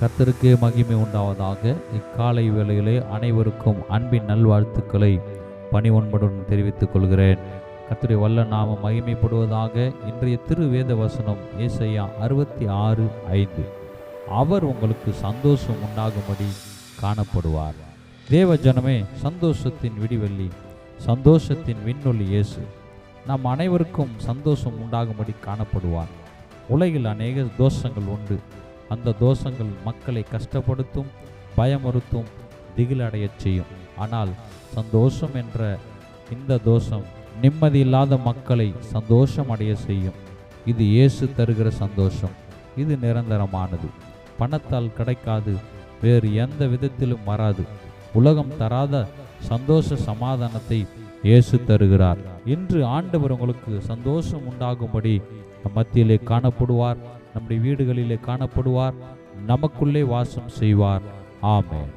கத்தருக்கு மகிமை உண்டாவதாக. இக்காலை வேளையிலே அனைவருக்கும் அன்பின் நல்வாழ்த்துக்களை பணிவன்புடன் தெரிவித்துக் கொள்கிறேன். கர்த்தருடைய வல்ல நாம மகிமைப்படுவதாக இன்றைய திரு வேத வசனம் ஏசையா அறுபத்தி ஆறு ஐந்து. அவர் உங்களுக்கு சந்தோஷம் உண்டாகும்படி காணப்படுவார். தேவ ஜனமே சந்தோஷத்தின் விடிவெள்ளி சந்தோஷத்தின் விண்ணொலி இயேசு நம் அனைவருக்கும் சந்தோஷம் உண்டாகும்படி காணப்படுவார். உலகில் அநேக தோஷங்கள் உண்டு. அந்த தோஷங்கள் மக்களை கஷ்டப்படுத்தும் பயமுறுத்தும் திகிலடையச் செய்யும். ஆனால் சந்தோஷம் என்ற இந்த தோஷம் நிம்மதி இல்லாத மக்களை சந்தோஷம் அடைய செய்யும். இது இயேசு தருகிற சந்தோஷம். இது நிரந்தரமானது. பணத்தால் கிடைக்காது. வேறு எந்த விதத்திலும் வராது. உலகம் தராத சந்தோஷ சமாதானத்தை இயேசு தருகிறார். இன்று ஆண்டவர் உங்களுக்கு சந்தோஷம் உண்டாகும்படி மத்தியிலே காணப்படுவார். நம்முடைய வீடுகளிலே காணப்படுவார். நமக்குள்ளே வாசம் செய்வார். ஆமேன்.